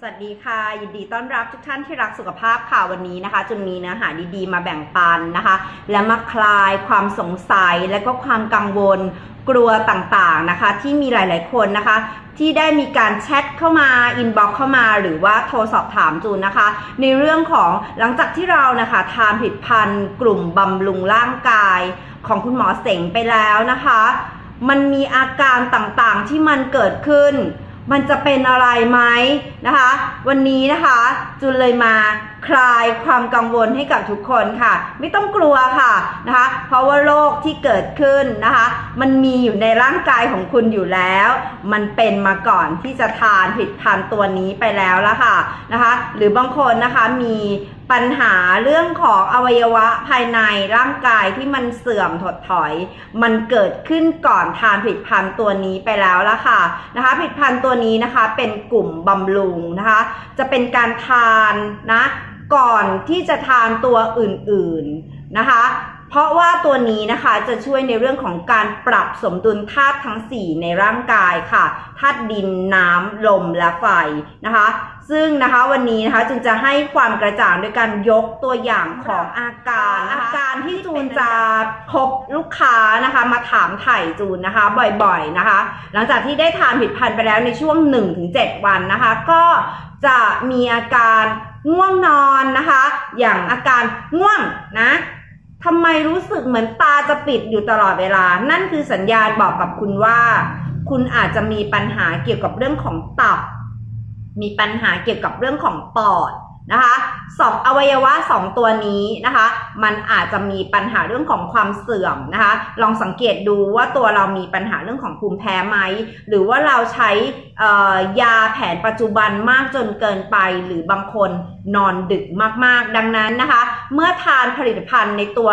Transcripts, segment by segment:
สวัสดีค่ะ ยินดีต้อนรับทุกท่านที่รักสุขภาพค่ะวันนี้นะคะจนมีเนื้อหาดีๆ มาแบ่งปันนะคะ และมาคลายความสงสัยและก็ความกังวลกลัวต่างๆนะคะ ที่มีหลายๆคนนะคะ ที่ได้มีการแชทเข้ามาอินบ็อกเข้ามาหรือว่าโทรสอบถามจูนนะคะ ในเรื่องของหลังจากที่เรานะคะทานผลิตภัณฑ์กลุ่มบำรุงร่างกายของคุณหมอเสงไปแล้วนะคะ มันมีอาการต่างๆที่มันเกิดขึ้น มันจะเป็นอะไรไหมนะคะ วันนี้นะคะจุนเลยมาคลายความกังวลให้กับทุกคนค่ะ ไม่ต้องกลัวค่ะนะคะ เพราะว่าโรคที่เกิดขึ้นนะคะ มันมีอยู่ในร่างกายของคุณอยู่แล้ว มันเป็นมาก่อนที่จะทานผลิตภัณฑ์ตัวนี้ไปแล้วละค่ะนะคะ หรือบางคนนะคะมี ปัญหาเรื่องของอวัยวะภายในร่างกายที่มันเสื่อมถดถอย มันเกิดขึ้นก่อนทานผลิตภัณฑ์ตัวนี้ไปแล้วละค่ะนะคะผลิตภัณฑ์ตัวนี้นะคะเป็นกลุ่มบำรุงนะคะจะเป็นการทานนะก่อนที่จะทานตัวอื่นๆนะคะ ราะว่าตัวนี้นะคะจะช่วยในเรื่องของการปรับสมดุลธาตุทั้ง 4 ในร่างกายค่ะธาตุดินน้ำลมและไฟนะคะ ซึ่งนะคะวันนี้นะคะจึงจะให้ความกระจ่างโดยการยกตัวอย่างของอาการอาการที่จูนจะพบลูกค้านะคะ มาถามไถ่จูนนะคะ บ่อยๆนะคะ หลังจากที่ได้ทานผลิตภัณฑ์ไปแล้วในช่วง 1-7 วันนะคะ ก็จะมีอาการง่วงนอนนะคะ อย่างอาการง่วงนะ ทำไมรู้สึกเหมือนตาจะปิดอยู่ตลอดเวลา นั่นคือสัญญาณบอกกับคุณว่า คุณอาจจะมีปัญหาเกี่ยวกับเรื่องของตับ มีปัญหาเกี่ยวกับเรื่องของปอด นะคะสองอวัยวะสองตัวนี้นะคะ มันอาจจะมีปัญหาเรื่องของความเสื่อมนะคะ ลองสังเกตดูว่าตัวเรามีปัญหาเรื่องของภูมิแพ้ไหม หรือว่าเราใช้ยาแผนปัจจุบันมากจนเกินไป หรือบางคนนอนดึกมากๆ ดังนั้นนะคะ เมื่อทานผลิตภัณฑ์ในตัว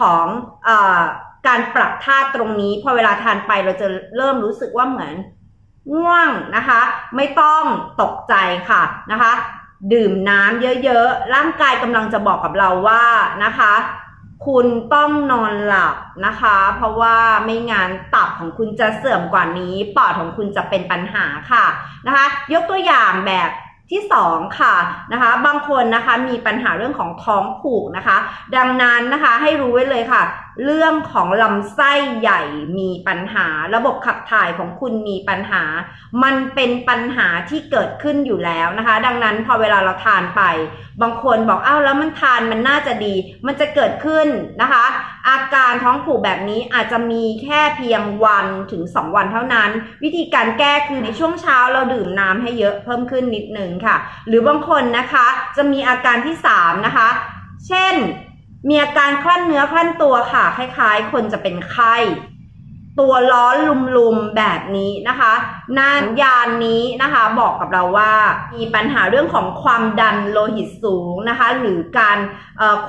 ของออการปรับธาตุตรงนี้ พอเวลาทานไปเราจะเริ่มรู้สึกว่าเหมือนง่วงนะคะ ไม่ต้องตกใจค่ะนะคะ ดื่มน้ำเยอะๆ ร่างกายกำลังจะบอกกับเราว่านะคะ คุณต้องนอนหลับนะคะ เพราะว่าไม่งั้นตับของคุณจะเสื่อมกว่านี้ปอดของคุณจะเป็นปัญหาค่ะนะคะ ยกตัวอย่างแบบที่สองค่ะนะคะบางคนนะคะมีปัญหาเรื่องของท้องผูกนะคะ ดังนั้นนะคะให้รู้ไว้เลยค่ะ เรื่องของลำไส้ใหญ่มีปัญหา ระบบขับถ่ายของคุณมีปัญหา มันเป็นปัญหาที่เกิดขึ้นอยู่แล้วนะคะ ดังนั้นพอเวลาเราทานไป บางคนบอกอ้าวแล้วมันทานมันน่าจะดี มันจะเกิดขึ้นนะคะ อาการท้องผูกแบบนี้อาจจะมีแค่เพียงวันถึง 2 วันเท่านั้น วิธีการแก้คือในช่วงเช้าเราดื่มน้ำให้เยอะเพิ่มขึ้นนิดนึงค่ะ หรือบางคนนะคะจะมีอาการที่ 3 นะคะ เช่น มีอาการคลั่นเนื้อคลั่นตัวค่ะ คล้ายๆ คนจะเป็นไข้ ตัวร้อนลุมๆแบบนี้นะคะนาญญาณนี้นะคะบอกกับเราว่า มีปัญหาเรื่องของความดันโลหิตสูงนะคะ หรือการ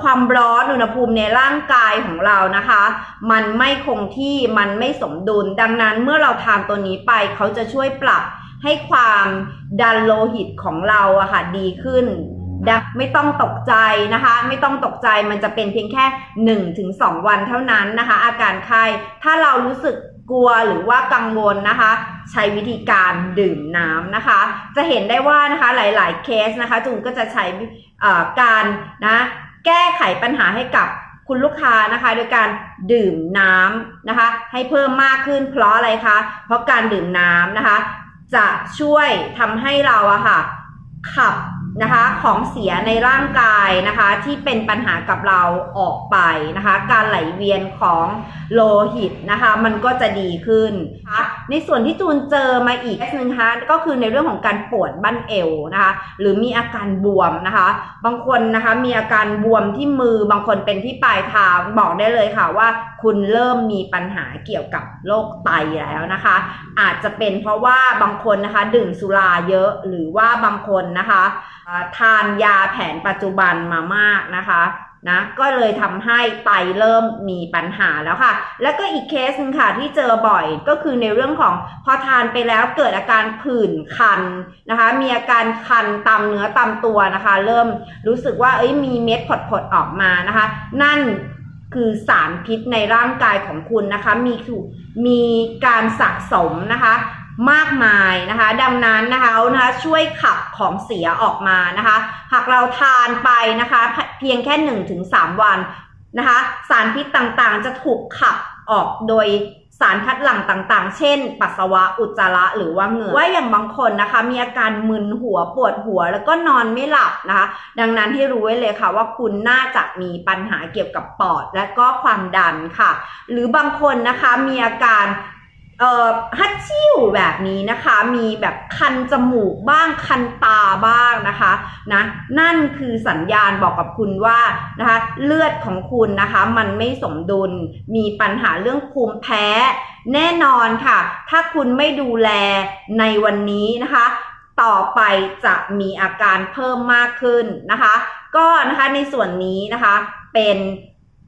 ความร้อนอุณหภูมิในร่างกายของเรานะคะ มันไม่คงที่มันไม่สมดุล ดังนั้นเมื่อเราทานตัวนี้ไปเขาจะช่วยปรับให้ความดันโลหิตของเราอะค่ะดีขึ้น ดังไม่ต้องตกใจนะคะ ไม่ต้องตกใจมันจะเป็นเพียงแค่ 1-2 วันเท่านั้นนะคะ อาการไข้ถ้าเรารู้สึกกลัวหรือว่ากังวลนะคะ ใช้วิธีการดื่มน้ำนะคะ จะเห็นได้ว่านะคะหลาย ๆ เคสนะคะจูนก็จะใช้การนะแก้ไขปัญหาให้กับคุณลูกค้านะคะ โดยการดื่มน้ำนะคะ ให้เพิ่มมากขึ้นเพราะอะไรคะ เพราะการดื่มน้ำนะคะ จะช่วยทำให้เราอะค่ะขับ นะคะของเสียในร่างกายนะคะที่เป็นปัญหากับเราออกไปนะคะการไหลเวียนของโลหิตนะคะมันก็จะดีขึ้นนะคะในส่วนที่จูนเจอมาอีกหนึงนะคะก็คือในเรื่องของการปวดบั้นเอวนะคะหรือมีอาการบวมนะคะบางคนนะคะมีอาการบวมที่มือบางคนเป็นที่ปลายเท้าบอกได้เลยค่ะว่าคุณเริ่มมีปัญหาเกี่ยวกับโรคไตแล้วนะคะ อาจจะเป็นเพราะว่าบางคนนะคะดื่มสุราเยอะหรือว่าบางคนนะคะทานยาแผนปัจจุบันมามากนะคะนะก็เลยทำให้ไตเริ่มมีปัญหาแล้วค่ะ แล้วก็อีกเคสหนึงค่ะที่เจอบ่อยก็คือในเรื่องของพอทานไปแล้วเกิดอาการผื่นคันนะคะ มีอาการคันตามเนื้อตามตัวนะคะ เริ่มรู้สึกว่าเอ้ยมีเม็ดผดๆออกมานะคะ นั่นคือสารพิษในร่างกายของคุณนะคะ มีถูกมีการสะสมนะคะ มากมายนะคะ ดังนั้นนะคะนะคะช่วยขับของเสียออกมานะคะ หากเราทานไปนะคะ เพียงแค่ 1-3 วันนะคะ สารพิษต่างๆ จะถูกขับออกโดยสารคัดหลั่งต่างๆ เช่น ปัสสาวะ อุจจาระ หรือว่าเหงื่อ ว่าอย่างบางคนนะคะ มีอาการมึนหัว ปวดหัว แล้วก็นอนไม่หลับนะคะ ดังนั้นที่รู้ไว้เลยค่ะว่าคุณน่าจะมีปัญหาเกี่ยวกับปอด และก็ความดันค่ะ หรือบางคนนะคะ มีอาการ เอ่อฮัดชิ่วแบบนี้นะคะ มีแบบคันจมูกบ้างคันตาบ้างนะคะนะนั่นคือสัญญาณบอกกับคุณว่านะคะเลือดของคุณนะคะ มันไม่สมดุลมีปัญหาเรื่องภูมิแพ้ แน่นอนค่ะ ถ้าคุณไม่ดูแลในวันนี้นะคะ ต่อไปจะมีอาการเพิ่มมากขึ้นนะคะ ก็นะคะในส่วนนี้นะคะเป็น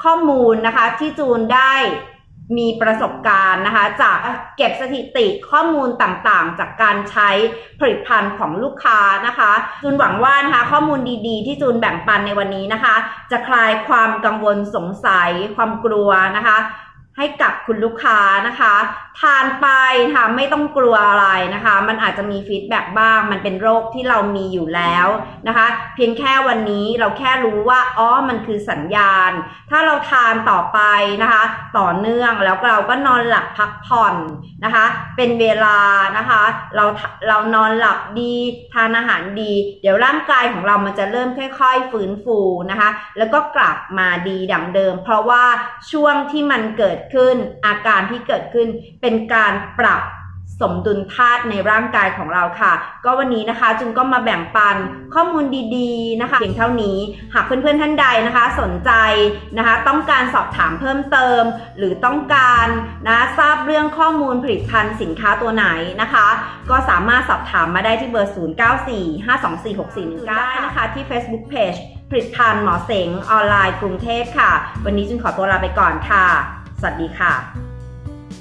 ข้อมูลนะคะที่จูนได้ มีประสบการณ์นะคะ จากเก็บสถิติข้อมูลต่างๆ จากการใช้ผลิตภัณฑ์ของลูกค้านะคะ จูนหวังว่านะคะข้อมูลดีๆ ที่จูนแบ่งปันในวันนี้นะคะ จะคลายความกังวลสงสัย ความกลัวนะคะ ให้กับคุณลูกค้านะคะ ทานไปนะคะไม่ต้องกลัวอะไรนะคะ มันอาจจะมีฟีดแบ็กบ้าง มันเป็นโรคที่เรามีอยู่แล้วนะคะ เพียงแค่วันนี้เราแค่รู้ว่าอ๋อมันคือสัญญาณ ถ้าเราทานต่อไปนะคะ ต่อเนื่องแล้วเราก็นอนหลับพักผ่อนนะคะ เป็นเวลานะคะ เราเรานอนหลับดีทานอาหารดี เดี๋ยวร่างกายของเรามันจะเริ่มค่อยๆ ฟื้นฟูนะคะ แล้วก็กลับมาดีดังเดิม เพราะว่าช่วงที่มันเกิดขึ้น อาการที่เกิดขึ้นเป็นการปรับสมดุลธาตุในร่างกายของเราค่ะ ก็วันนี้นะคะจึงก็มาแบ่งปันข้อมูลดีๆนะคะเพียงเท่านี้หากเพื่อนๆท่านใดนะคะ สนใจนะคะ ต้องการสอบถามเพิ่มเติม หรือต้องการนะทราบเรื่องข้อมูลผลิตภัณฑ์สินค้าตัวไหนนะคะ ก็สามารถสอบถามมาได้ที่เบอร์ 0945246419ได้นะคะ ที่ Facebook Page ผลิตภัณฑ์หมอเสงออนไลน์กรุงเทพค่ะ วันนี้จึงขอตัวลาไปก่อนค่ะ สวัสดีค่ะ